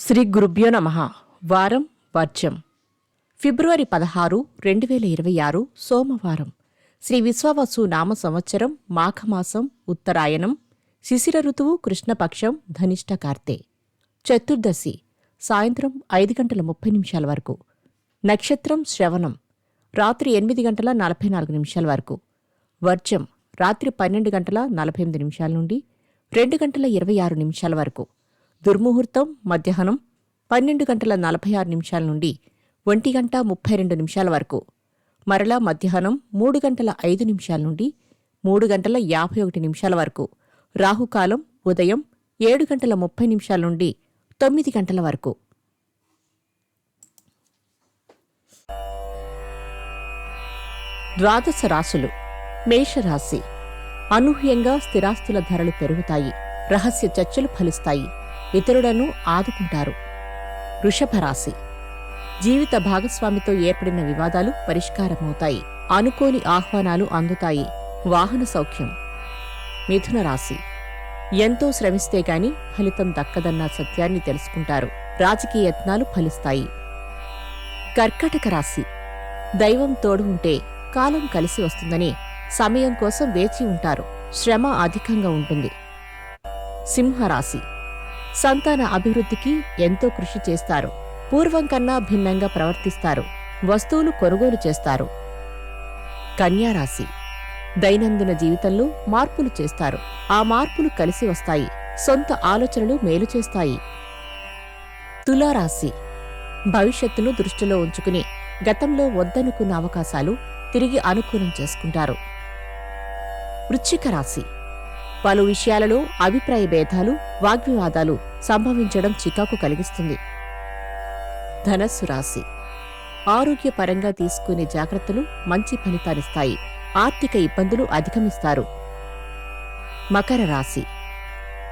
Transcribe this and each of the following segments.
శ్రీ గురుభ్యో నమ. వారం వర్జం ఫిబ్రవరి పదహారు రెండు వేల ఇరవై ఆరు సోమవారం. శ్రీ విశ్వావసు నామ సంవత్సరం మాఘమాసం ఉత్తరాయణం శిశిర ఋతువు కృష్ణపక్షం ధనిష్ట కార్తె. చతుర్దశి సాయంత్రం ఐదు గంటల ముప్పై నిమిషాల వరకు. నక్షత్రం శ్రవణం. రాత్రి ఎనిమిది గంటల నలభై నాలుగు నిమిషాల వరకు. వర్జం రాత్రి పన్నెండు గంటల నలభై ఎనిమిది నిమిషాల నుండి రెండు గంటల ఇరవై ఆరు నిమిషాల వరకు. దుర్ముహూర్తం మధ్యాహ్నం పన్నెండు గంటల నలభై ఆరు నిమిషాల నుండి ఒంటి గంట ముప్పై రెండు నిమిషాల వరకు. మరలా మధ్యాహ్నం మూడు గంటల ఐదు నిమిషాల నుండి మూడు గంటల యాభై ఒకటి నిమిషాల వరకు. రాహుకాలం ఉదయం ఏడు గంటల ముప్పై నిమిషాల నుండి తొమ్మిది గంటల వరకు. ద్వాదశ రాశులు మేషరాశి. అనూహ్యంగా స్థిరాస్తుల ధరలు పెరుగుతాయి. రహస్య చర్చలు ఫలిస్తాయి. ఇతరులను ఆదుకుంటారు. వృషభరాశి జీవిత భాగస్వామితో ఏర్పడిన వివాదాలు పరిష్కారమవుతాయి. అనుకోని ఆహ్వానాలు అందుతాయి. వాహన సౌఖ్యం. మిథున రాశి. ఎంతో శ్రమిస్తే గాని ఫలితం దక్కదన్న సత్యాన్ని తెలుసుకుంటారు. రాజకీయ యత్నాలు ఫలిస్తాయి. కర్కటక రాశి. దైవం తోడు ఉంటే కాలం కలిసి వస్తుందని సమయం కోసం వేచి ఉంటారు. శ్రమ అధికంగా ఉంటుంది. సింహరాశి. సంతాన అభివృద్ధికి ఎంతో కృషి చేస్తారు. పూర్వం కన్నా భిన్నంగా ప్రవర్తిస్తారు. వస్తువులు కొనుగోలు చేస్తారు. కన్యారాశి దైనందిన జీవితంలో మార్పులు చేస్తారు. ఆ మార్పులు కలిసి వస్తాయి. సొంత ఆలోచనలు మేలు చేస్తాయి. తులారాశి. భవిష్యత్తును దృష్టిలో ఉంచుకుని గతంలో వద్దనుకున్న అవకాశాలు తిరిగి అనుకూలం చేసుకుంటారు. వృశ్చిక రాశి. పలు విషయాలలో అభిప్రాయ భేదాలు వాగ్వివాదాలు సంభవించడం చికాకు కలిగిస్తుంది. ధనస్సు రాశి. ఆరోగ్యపరంగా తీసుకునే జాగ్రత్తలు మంచి ఫలితాలిస్తాయి ఆర్థిక ఇబ్బందులు అధిగమిస్తారు. మకర రాశి.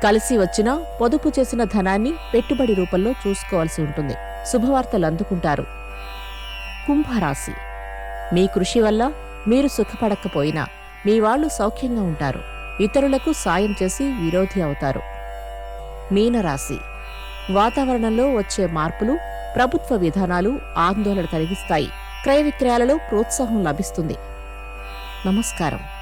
కలిసి వచ్చినా పొదుపు చేసిన ధనాన్ని పెట్టుబడి రూపంలో చూసుకోవాల్సి ఉంటుంది. శుభవార్తలు అందుకుంటారు. కుంభరాశి. మీ కృషి వల్ల మీరు సుఖపడకపోయినా మీ వాళ్ళు సౌఖ్యంగా ఉంటారు. ఇతరులకు సాయం చేసి విరోధి అవుతారు. మీనరాశి. వాతావరణంలో వచ్చే మార్పులు ప్రభుత్వ విధానాలు ఆందోళన కలిగిస్తాయి. క్రయ విక్రయాలలో ప్రోత్సాహం లభిస్తుంది. నమస్కారం.